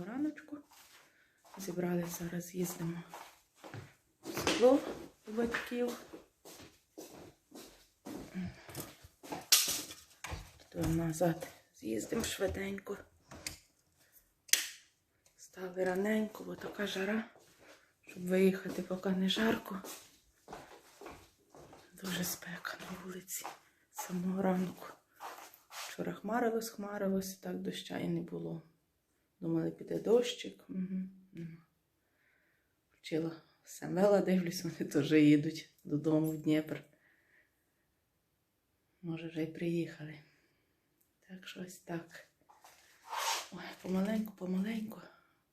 Доброго раночку. Зібрали зараз, їздимо в село у батьків. То назад з'їздимо швиденько. Стали раненько, бо така жара, щоб виїхати, поки не жарко. Дуже спека на вулиці з самого ранку. Вчора хмарилось, хмарилось, так доща і не було. Думали, піде дощик. Угу. Включила Самвела, дивлюсь, вони теж їдуть додому в Дніпр. Може, вже й приїхали. Так що ось так. Ой, помаленьку, помаленьку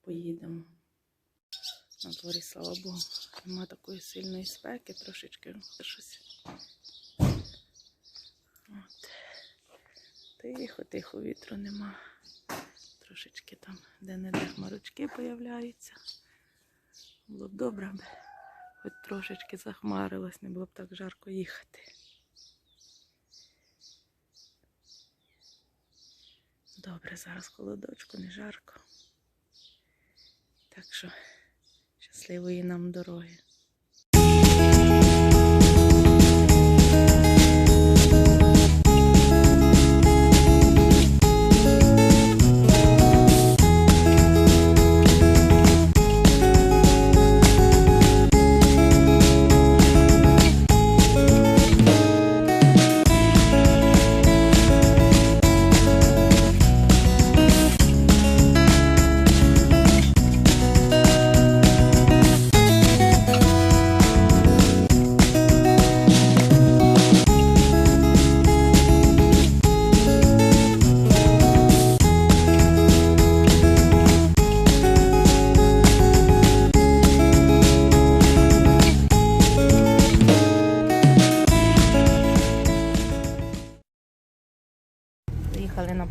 поїдемо. На дворі, слава Богу, нема такої сильної спеки, трошечки щось. От. Тихо, тихо, вітру нема. Трошечки там де-не-де хмарочки появляються. Було б добре, аби хоч трошечки захмарилось, не було б так жарко їхати. Добре, зараз холодочку, не жарко. Так що щасливої нам дороги.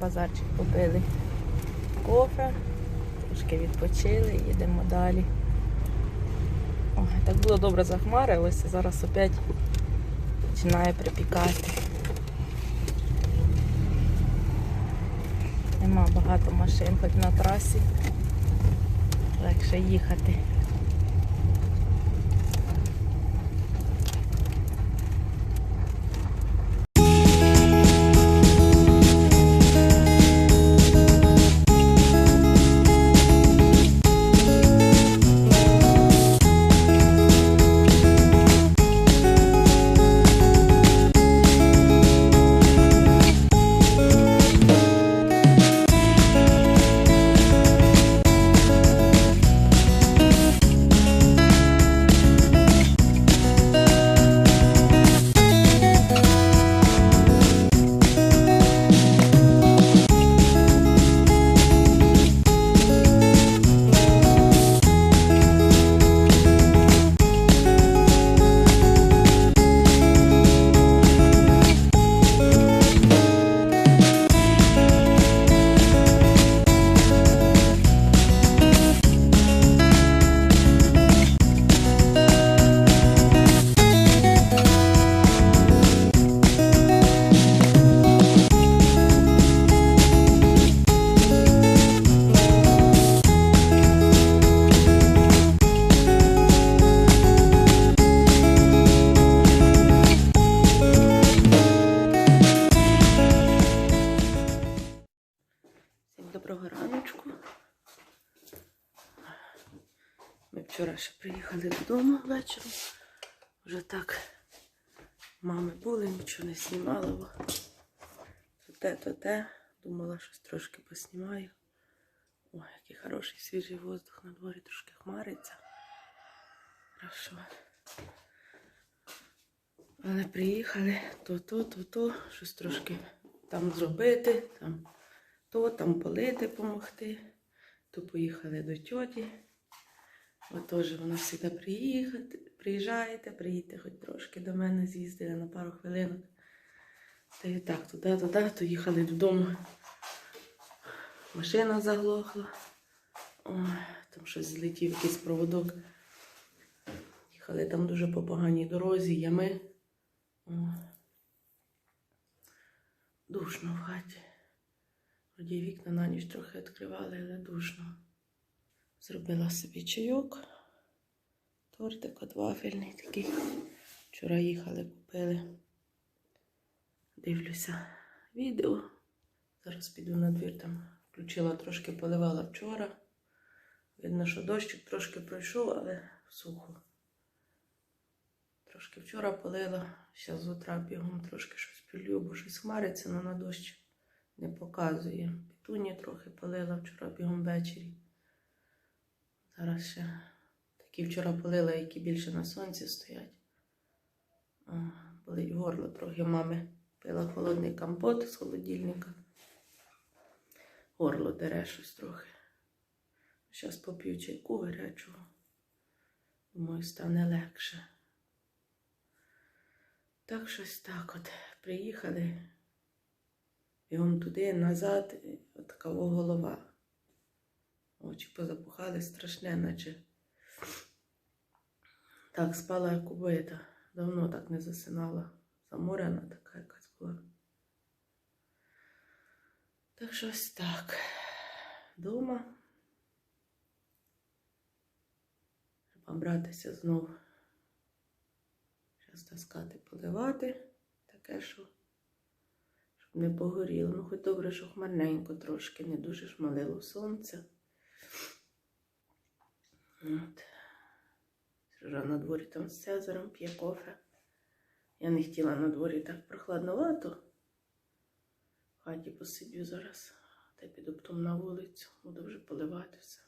Базарчик, купили кофе, трошки відпочили, їдемо далі. Ой, так було добре захмарилося, зараз опять починає припікати. Нема багато машин, хоч на трасі. Легше їхати. Додому ввечері. Вже так мами були, нічого не знімала. То те, то те. Думала, щось трошки поснімаю. Ой, який хороший свіжий воздух на дворі трошки хмариться. Хорошо. Але приїхали то, то, то, то, щось трошки там зробити, там то там полити допомогти, то поїхали до тьоті. От теж вона завжди приїхати, приїжджаєте, приїдьте хоч трошки до мене, з'їздили на пару хвилинок. Та і так, туди, туди, то їхали додому. Машина заглохла. Ой, там щось злетів якийсь проводок. Їхали там дуже по поганій дорозі, ями. Душно в хаті. Вроді вікна на ніч трохи відкривали, але душно. Зробила собі чайок. Тортик от вафельний такий. Вчора їхали, купили. Дивлюся відео. Зараз піду на двір там. Включила трошки, поливала вчора. Видно, що дощик трошки пройшов, але сухо. Трошки вчора полила, зараз з утра бігом трошки щось полью, бо щось хмариться, але на дощ не показує. Пітуні трохи полила вчора бігом ввечері. Зараз ще такі вчора полила, які більше на сонці стоять. А, Болить горло трохи мами. Пила холодний компот з холодильника. Горло дере щось трохи. Зараз поп'ю чайку гарячого. Думаю, стане легше. Так щось так от. Приїхали. Бігом туди, назад, от голова. Очі позапухали страшне, наче. Так, спала як убита. Давно так не засинала. Заморена така якась була. Так щось так. Дома. Треба братися знов. Зараз таскати, поливати. Таке, що щоб не погоріло. Ну, хоч добре, що хмарненько трошки, не дуже ж малило сонце. От. Сержа на дворі там з Цезарем п'є кофе. Я не хотіла на дворі так прохладновато. В хаті посидю зараз, та піду потім на вулицю, буду вже поливати все.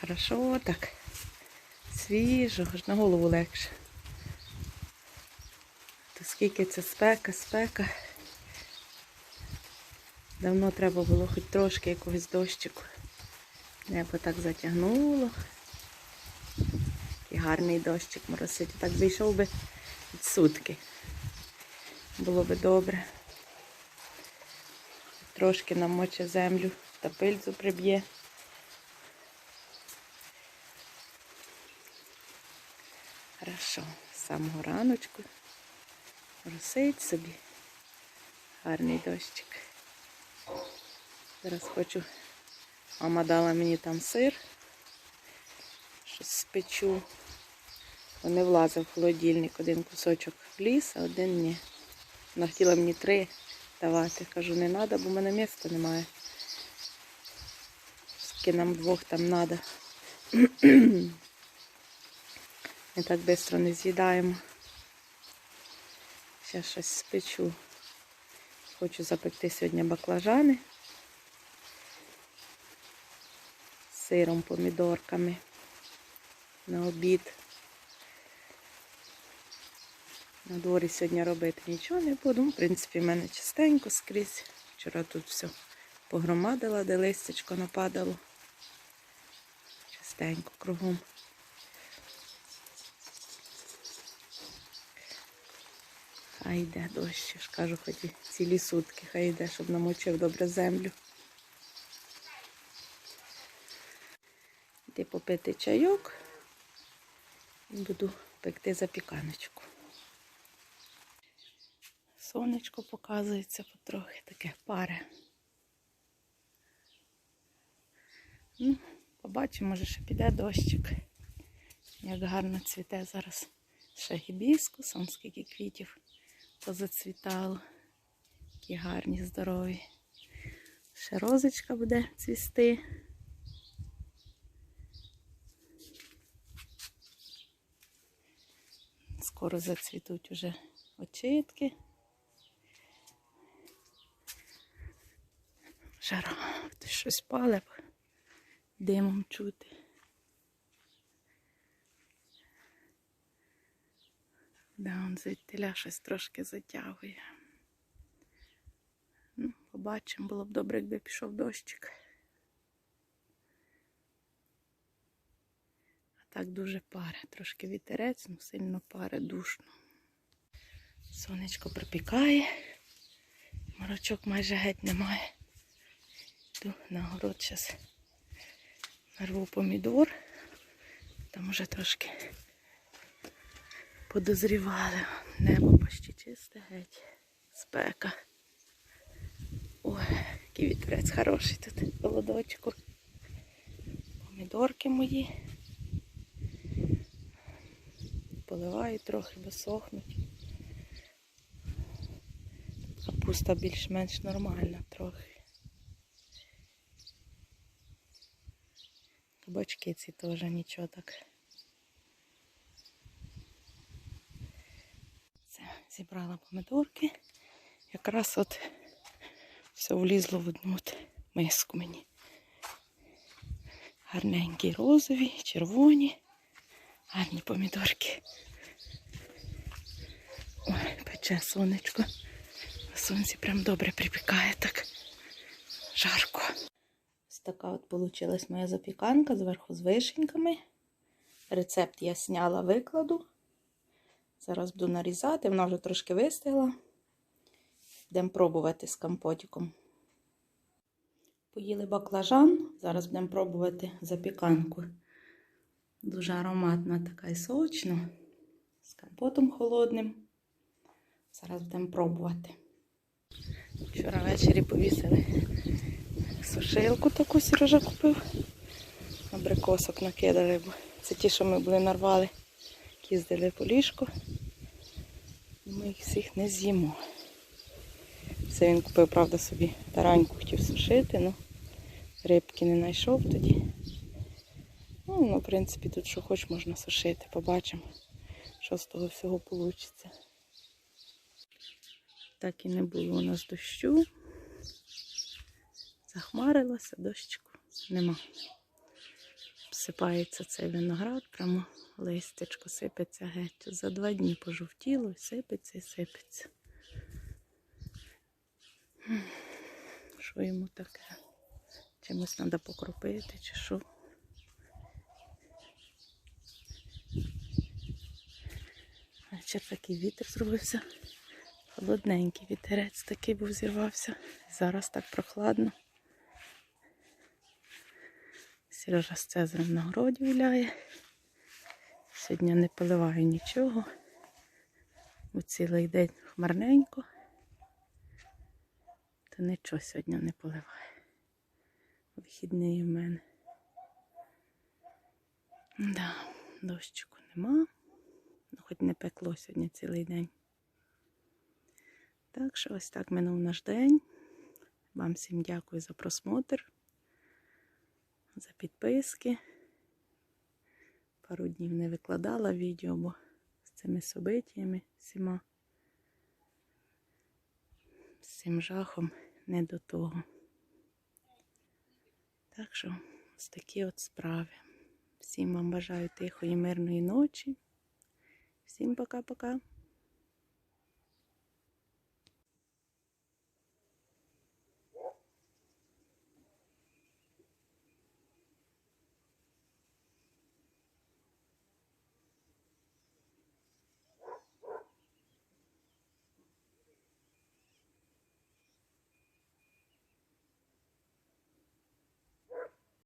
Хорошо так. Свіжо, аж на голову легше. То скільки це спека, спека. Давно треба було хоч трошки якогось дощику. Небо так затягнуло. І гарний дощик моросить. Так зійшов би від сутки. Було би добре. Трошки намоче землю та пильцю приб'є. Хорошо, з самого раночку росить собі. Гарний дощик. Зараз хочу. Мама дала мені там сир. Щось спечу. Бо не влазив в холодильник. Один кусочок вліз, а один ні. Вона хотіла мені три давати. Кажу, не треба, бо в мене місця немає. Скільки нам двох там треба. Ми так швидко не з'їдаємо. Зараз щось спечу. Хочу запекти сьогодні баклажани з сиром, помідорками на обід. На дворі сьогодні робити нічого не буду. В принципі, в мене чистенько скрізь. Вчора тут все погромадила, де листячко нападало. Чистенько кругом. Хай йде дощ, я ж кажу, хоч цілі сутки, хай йде, щоб намочив добре землю. Йти попити чайок і буду пекти запіканочку. Сонечко показується потрохи, таке паре. Ну, побачимо, може, ще піде дощик. Як гарно цвіте зараз ще гібіскус, он скільки квітів позацвітало. Які гарні, здорові. Ще розочка буде цвісти. Скоро зацвітуть уже очитки. Жара, хтось щось палив, димом чути. Да, он звідтиля щось трошки затягує. Ну, побачимо, було б добре, якби пішов дощик. Так дуже паре. Трошки вітерець, ну сильно паре, душно. Сонечко припікає, морочок майже геть немає. Йду на город зараз нарву помідор. Там уже трошки подозрівали. Небо почти чисте геть. Спека. Ой, який вітерець хороший тут, холодочку. Помідорки мої. Поливаю трохи, бо сохнуть. Капуста більш-менш нормальна трохи. Кабачки ці теж нічого так. Це, зібрала помидорки. Якраз от все влізло в одну от миску мені. Гарненькі розові, червоні, гарні помідорки. Ой, пече сонечко. Сонці прям добре припікає так жарко. Ось така от вийшла моя запіканка зверху з вишеньками. Рецепт я сняла викладу. Зараз буду нарізати, вона вже трошки вистигла. Будемо пробувати з компотиком. Поїли баклажан, зараз будемо пробувати запіканку. Дуже ароматна така і сочна, з компотом холодним. Зараз будемо пробувати. Вчора ввечері повісили сушилку таку Сережа купив. Абрикосок накидали, бо це ті, що ми були нарвали, їздили по ліжку. Ми їх всіх не з'їмо. Це він купив, правда, собі тараньку хотів сушити, ну рибки не знайшов тоді. Ну, в принципі, тут що хоч можна сушити. Побачимо, що з того всього вийде. Так і не було у нас дощу. Захмарилося, дощику нема. Всипається цей виноград, прямо листячко сипеться геть. За два дні пожовтіло, сипеться і сипеться. Що йому таке? Чимось треба покропити чи що? Вечір такий вітер зробився. Холодненький вітерець такий був зірвався. Зараз так прохладно. Сережа з Цезарем на городі гуляє. Сьогодні не поливаю нічого. Бо цілий день хмарненько. Та нічого сьогодні не поливаю. Вихідний в мене. Да, дощику нема. Хоч не пекло сьогодні цілий день. Так що ось так минув наш день. Вам всім дякую за просмотр, за підписки. Пару днів не викладала відео, бо з цими событиями всіма, з цим жахом не до того. Так що ось такі от справи. Всім вам бажаю тихої, мирної ночі. Всім пока-пока.